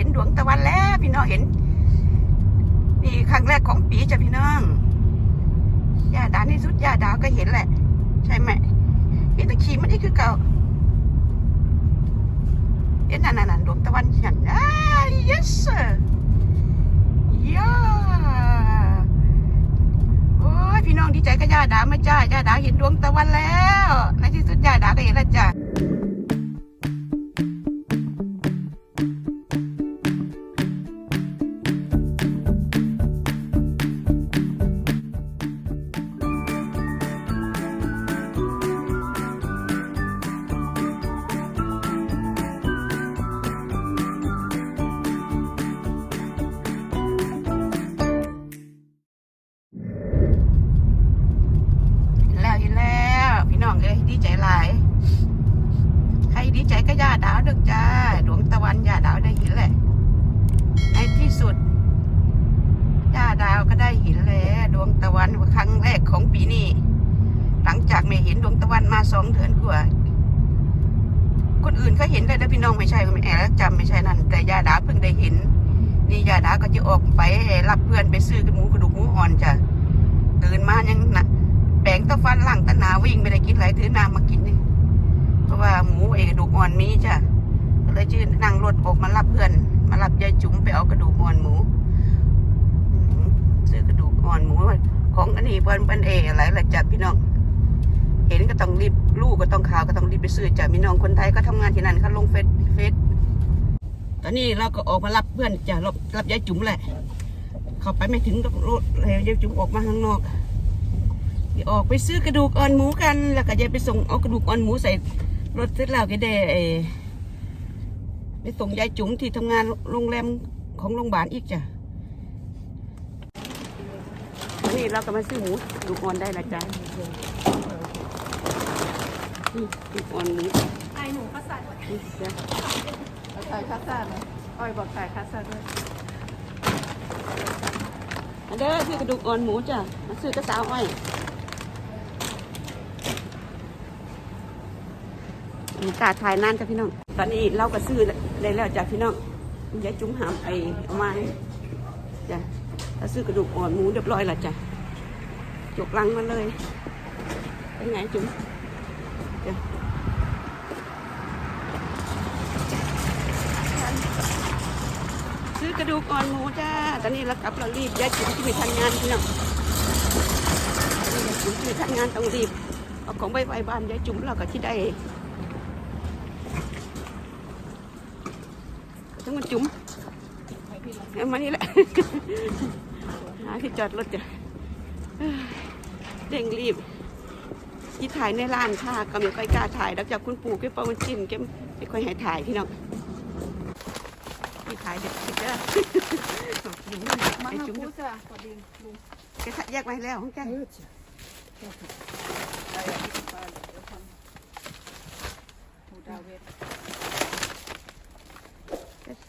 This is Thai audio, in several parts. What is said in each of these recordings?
ห็นดวงตะวันแล้ว พี่น้องเห็น นี่ครั้งแรกของปีจ้ะพี่น้องย่าดาวในสุดย่าดาวก็เห็นแหละ ใช่ไหมเห็นตะขีมันนี่คือเก่าเห็นนั่นนั่นๆดวงตะวันฉันอ่า yes sir ย่าโอ้ยพี่น้องดีใจกับย่าดาวไมาจ้าย่าดาวเห็นดวงตะวันแล้วในที่สุดย่าดาวก็เห็นแล้วจ้า ย่าดาวด้อจ้า ดวงตะวันย่าดาวได้ห็นแหละ ในที่สุดย่าดาวก็ได้ห็นแล้วดวงตะวันครั้งแรกของปีนี้ หลังจากไม่เห็นดวงตะวันมาสองเดือนกว่า คนอื่นเขาเห็นได้แล้วพี่น้องไม่ใช่ไม่แอบจำไม่ใช่นั่น แต่ย่าดาวเพิ่งได้เห็น นี่ย่าดาวก็จะออกไปรับเพื่อนไปซื้อกระหมูกระดูกหมูอ่อนจ้ะตื่นมายังนะแปลงตะฟันหลังตะนาวิ่งไม่ได้กินไหลถือน้ำมากินนี่ เพราะว่าหมูเอกระดูกอ่อนมีจ้ะก็เลยชื่อนั่งรถออกมารับเพื่อน มารับยายจุ๋มไปเอากระดูกอ่อนหมูซื้อกระดูกอ่อนหมูของอันนี้เพิ่นเป็นเออะไรละจ้ะพี่น้อง เห็นก็ต้องรีบลูกก็ต้องข่าวก็ต้องรีบไปซื้อจ้ะพี่น้องคนไทยก็ทำงานที่นั่นเขาลงเฟซเฟซตอนนี้เราก็ออกมารับเพื่อนจ้ะรับรับยายจุ๋มแหละเข้าไปไม่ถึงรถเลยยายจุ๋มออกมาข้างนอกออกไปซื้อกระดูกอ่อนหมูกัน แล้วก็จะไปส่งเอากระดูกอ่อนหมูใส่ รถเสร็จแล้วก็ได้เอ่อไปส่งยายจุ๋มที่ทำงานโรงแรมของโรงพยาบาลอีกจ้ะนี่เราก็มาซื้อหมูดูกอ่อนได้ละจ้ะนี่ดูกอ่อนหมูไอหนูก็ใส่นี่จ้ะเอาใส่คาซ่าไหมอ้อยบอกใส่คาซ่าด้วยอันเด้อซื้อกระดูกอ่อนหมูจ้ะมาซื้อกระสาวอ้อย มีกาถ่ายนั่นจ้ะพี่น้อง ตอนนี้เราก็ซื้อได้แล้วจ้ะพี่น้องยายจุ้มหามไอเอามาให้จ้ะเราซื้อกระดูกอ่อนหมูเรียบร้อยแล้วจ้ะจกลังมาเลย เป็นไงจุ้มจ้ะซื้อกระดูกอ่อนหมูจ้า ตอนนี้เรากลับเรารีบยายจุ้มที่ไปทำงานพี่น้องยายจุ้มที่ไปทำงานต้องรีบเอาของไปไว้บ้านยายจุ้มเราก็ที่ได้ ทั้งมันจุ๋มเอามานี่แหละ หาที่จอดรถจ้ะเอ้ยเร่งรีบที่ถ่ายในร้านค่ะก็ไม่ค่อยกล้าถ่ายแล้วจากคุณปู่แกเปามันจิ้นแกไม่ค่อยให้ถ่ายพี่น้องที่ถ่ายเด็กๆเด้อจุ๋มมัไอ้งจุ๋มคูสะสวัสดีลุงแกแยกไว้แล้วของแกหูดาวเวท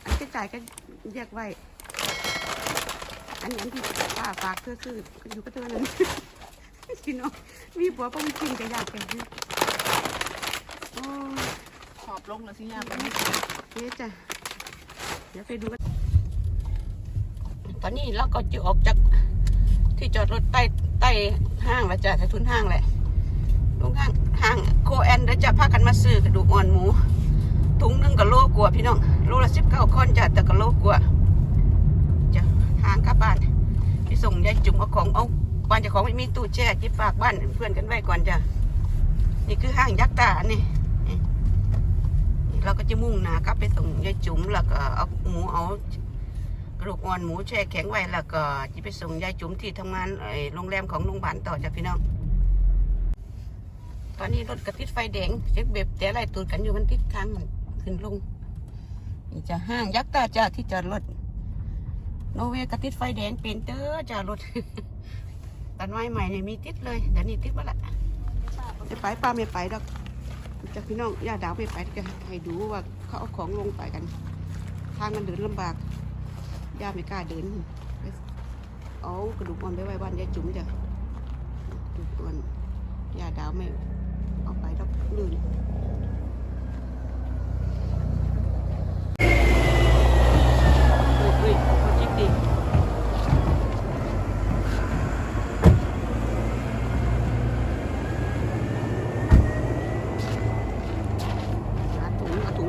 อันที่จ่ายก็แยกไว้ อันนี้ที่ป้าฝากเธอซื้ออยู่กับเธอนั่นพี่น้องมีผัวเปามันจิ้นก็อยากแกซื้อโอ้ขอบลงแล้วสิยาไปนี่เจ๊จ้ะเดี๋ยวไปดูกันตอนนี้เราก็จะออกจากที่จอดรถใต้ใต้ห้างแล้วจ้ะใต้ทุนห้างแหละลงห้างห้างโคแอนเดี๋ยวจะพากันมาซื้อกระดูกอ่อนหมูถุงหนึงก็โลกว่าพี่น้อง โลละสิบเก้าคนจ้ะแต่ก็โลกว่าจ้ะทางกับบ้านไปส่งยายจุ๋มเอาของเอาบ้านจ้าของไม่มีตู้แช่ที่ฝากบ้านเพื่อนกันไว้ก่อนจ้ะนี่คือห้างยักษ์ตานี่เราก็จะมุ่งหน้ากลับไปส่งยายจุ๋มแล้วก็เอาหมูเอากระดูกอ่อนหมูแช่แข็งไว้แล้วก็จะไปส่งยายจุ๋มที่ทำงานโรงแรมของโรงพยาบาลต่อจ้ะพี่น้อง ตอนนี้รถกระติดไฟแดงเช็คเบบแต่อะไรตูดกันอยู่มันติดทางขึ้นลง นี่จะห้างยักษ์ตาจ้าที่จอดรถโนเวกติดไฟแดงเป็นเตอร์จ้ารถตันไม้ใหม่เนี่ยมีติดเลยเดี๋ยวนี้ติดมาละไม่ไปป้าไม่ไปดอกจากพี่น้องย่าดาวไปไปจะให้ดูว่าเขาเอาของลงไปกัน ทางมันเดินลำบากย่าไม่กล้าเดินเอากระดูกอ่อนไปไว้บ้านยายจุ๋มจ้ะกระดูกอ่อนย่าดาวไม่เอาไปดอกลื่น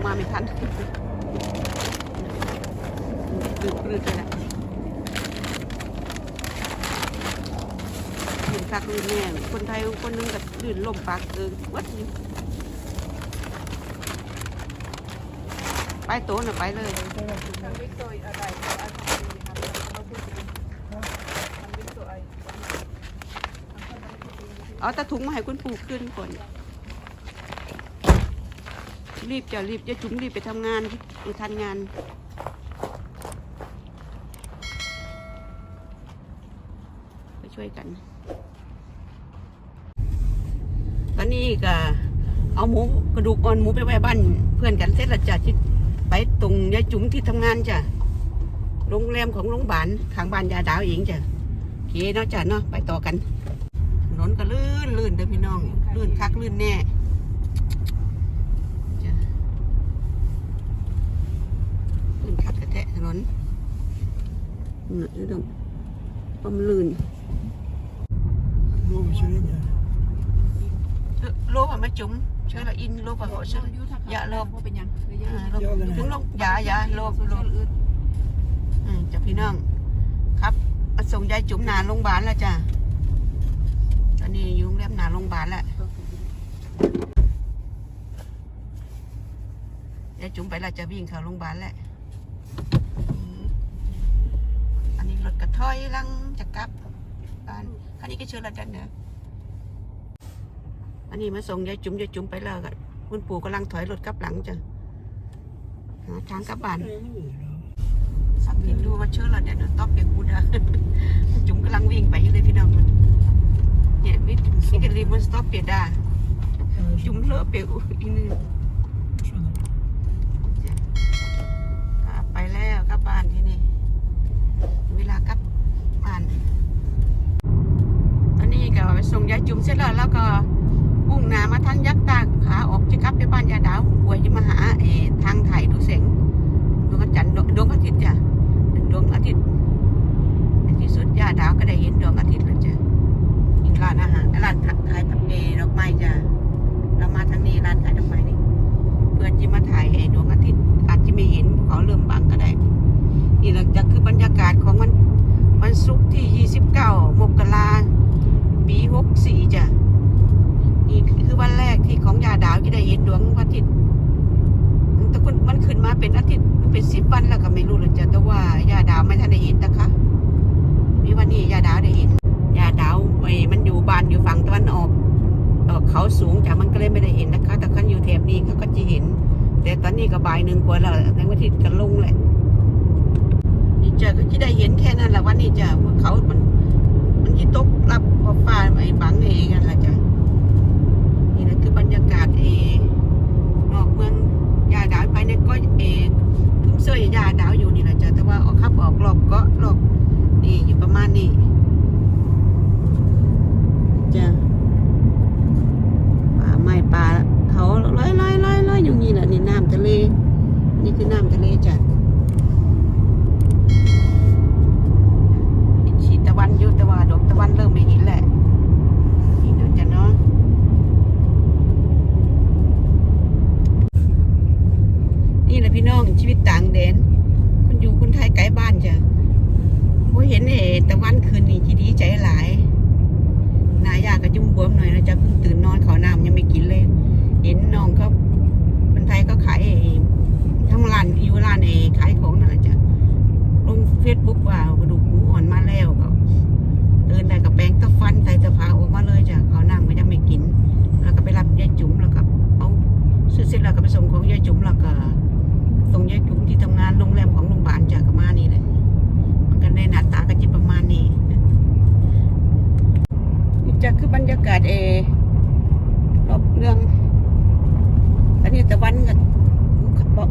มาไม่ทันปลืดปลืดเลยแหละลื่น คักลื่นแน่คนไทยคนหนึงกับลื่นลมปากเออวัดอยู่ไปโต๊ะน่ะไปเลย ทำวิกโตยอะไรเอาทำดีครับเราพูดดีทำวิกโตยเอาตะถุงมาให้คุณปู่ขึ้นก่อน รีบจะรีบจะจุ๋มรีบไปทำงานไปทันงาน ไปช่วยกัน ตอ นี้ก็เอาหมูกระดูกอ่อนหมูไปไว้บ้านเพื่อนกันเสร็จแล้วจ้ะที่ไปตรงยายจุ๋มที่ทำงานจ้ะโรงแรมของโรงพยาบาลทางบ้านยาดาวเองจ้ะโอเคเนาะจ้ะเนาะไปต่อกันถนนก็ลื่นลื่นเด้อพี่น้องลื่นคักลื่นแน่จ้ะลื่นคักกระแทะถนนเหนื่อยด้วยดงเพราะมันลื่น Låg vi kör in här? เออ โลว่ามาจุ๋มเชื่อละอินโลว่าเขาเชื่ออย่าโลบว่าเป็นยังหรือยัอ่างโลบถึงลงอย่าอย่าโลบโลบอืมจ้ะพี่น้องครับมาส่งยายจุ๋มหนาโรงพยาบาลแล้วจ้ะตอนนี้อยู่โรงแรมหนาโรงพยาบาลแล้วยายจุ๋มไปแล้วจะวิ่งเข้าโรงพยาบาลแหละอืมอันนี้รถกระถอยหลังจะกลับบ้านคันนี้ก็เชื่อละจันเนอะ อันนี้มาส่งยายจุ๋มยายจุ๋มไปแล้วกันคุณปู่กำลังถอยรถกลับหลังจ้ะหาทางกลับบ้านสักกินดูว่าเชื่อละเดี๋ยวต๊อปเปียกกูดาจุ๋มกำลังวิ่งไปอยู่เลยพี่น้องมันเนี่ยมิมิกันรีมันสต็อปเปียดาจุ๋มเลอะเปียกอีนึงไปแล้วกลับบ้านที่นี่ เวลากลับบ้านตอนนี้ก็ไปส่งยายจุ๋มเสร็จแล้วแล้วก็ หนามาทางยักษ์ตาขาออกจะกลับไปบ้านยาดาวหวยจะมหาเอทางถ่ายดูเสียงดวงอาทิตย์ดวงอาทิตย์จ้ะดวงอาทิตย์ที่สุดยาดาวก็ได้เห็นดวงอาทิตย์แล้วจ้ะอีกร้านอาหารร้านผักขายผักเอดอกไม้จ้ะเรามาทางนี้ร้านขายดอกไม้นี่เพื่อนที่มาถ่ายไอ้ดวงอาทิตย์อาจจะไม่เห็นเขาเริ่มบังก็ได้นี่แหละจะคือบรรยากาศของวันวันศุกร์ที่ 29 มกราปี 64จ้ะนี่คือวันแรกที่ ของยาดาวที่ได้เห็นดวงอาทิตย์แต่คุณมันขึ้นมาเป็นอาทิตย์เป็นสิบวันแล้วก็ไม่รู้เลยจ้ะแต่ว่ายาดาวไม่ทันได้เห็นนะคะมีวันนี้ยาดาวได้เห็นยาดาวไอ้มันอยู่บ้านอยู่ฝั่งตะวันออกเออเขาสูงจ้ะมันก็เลยไม่ได้เห็นนะคะ แต่คันอยู่แถบนี้เขาก็จะเห็น แต่ตอนนี้ก็บ่ายหนึ่งกว่าแล้วในวันทิตย์ก็ลงแหละนี่จะก็จะได้เห็นแค่นั้นแหละวันนี้จ้ะว่าเขามันมันที่ตกรับพอฟ้าไอ้บังเองกันละจ้ะนี่นะคือบรรยากาศเอง นอกเมืองยาดาวไปเนี่ยก็เออทุ่งเสื้อยาดาวอยู่นี่แหละจ้ะแต่ว่าออก ขับออกหลอกก็หลอกนี่อยู่ประมาณนี้จ้ะป่าไม้ป่าเขาลอยลอยลอยลอยอยู่นี่แหละนี่น้ำทะเล นี่คือน้ำทะเลจ้ะเห็นชีตะวันอยู่แต่ว่าดวงตะวันเริ่มไม่เห็นแหละนี่เดี๋ยวจะเนาะ นี่แหละพี่น้องชีวิตต่างแดนคนอยู่คนไทยไกลบ้านจ้ะพอเห็นเอตะวันคืนนี้จีดีใจหลายหนายากก็จุ่มบวมหน่อยนะจ๊ะเพิ่งตื่นนอนเขาวน้ำยังไม่กินเลย เห็นน้องเขาคนไทยเขาขายเอทั้งร้านอยู่ร้านเอขายของนั่นแหละจ้ะลงเฟซบุ๊กว่ากระดูกหมูอ่อนมาแล้วก็เดินได้กับแปรงตะฟันใส่ตะผาออกมาเลยจ้ะเขาวน้ำก็ยังไม่กิน แล้วก็ไปรับยายจุ๋มแล้วก็เอาซื้อเส่งของยายจุ๋มแล้วก็ส่งยายจุ๋มที่ทำงานโรงแรมของโรงพยาบาลจากมานี่เลยมันก็ในหน้าตาก็จะประมาณนี้นี่จะคือบรรยากาศเอรอบเรื่อง อันนี้ตะวัน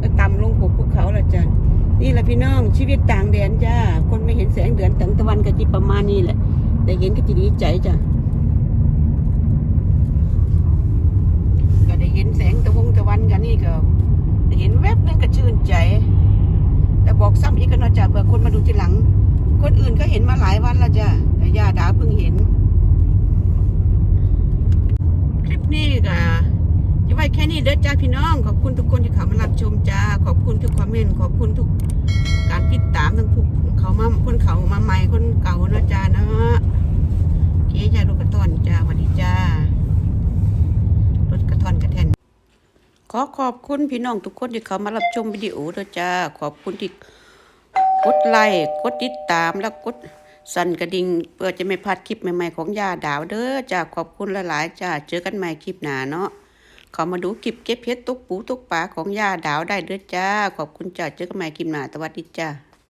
ก็ต่ำลงภูภูเขาละจ้ะนี่แหละพี่น้องชีวิตต่างแดนจ้า คนไม่เห็นแสงเดือนแต่งตะวันก็จิประมาณนี้แหละ แต่เห็นก็จะดีใจจ้ะก็ได้เห็นแสงตะ วันกันนี่ก็เห็นแวบนึงก็ชื่นใจ แต่บอกซ้ำอีกก็น่าจะเผื่อคนมาดูทีหลัง คนอื่นก็เห็นมาหลายวันแล้วจ้ะแต่ย่าดาเพิ่งเห็น คลิปนี้ก็จะไว้แค่นี้เด้อจ้าพี่น้อง ขอบคุณทุกคนที่เข้ามารับชมจ้า ขอบคุณทุกคอมเมนต์ ขอบคุณทุกการติดตามทั้งผู้เขามาคนเขามาใหม่คนเก่านาะจ้านะเก๋จ้าลูกกระต้อนจ้าสวัสดีจ้ารถกระท่อนกระแทน ขอขอบคุณพี่น้องทุกคนที่เขามารับชมวิดีโอเด้อจ้า ขอบคุณที่กดไลค์กดติดตามแล้วกดสั่นกระดิ่งเพื่อจะไม่พลาดคลิปใหม่ๆของยาดาวเด้อจ้าขอบคุณหลายๆจ้าเจอกันใหม่คลิปหน้าเนาะเขามาดูคลิปเก็บเพชรตุกปูตุกปลาของยาดาวได้เด้อจ้า ขอบคุณจ้าเจอกันใหม่คลิปหน้าสวัสดีจ้า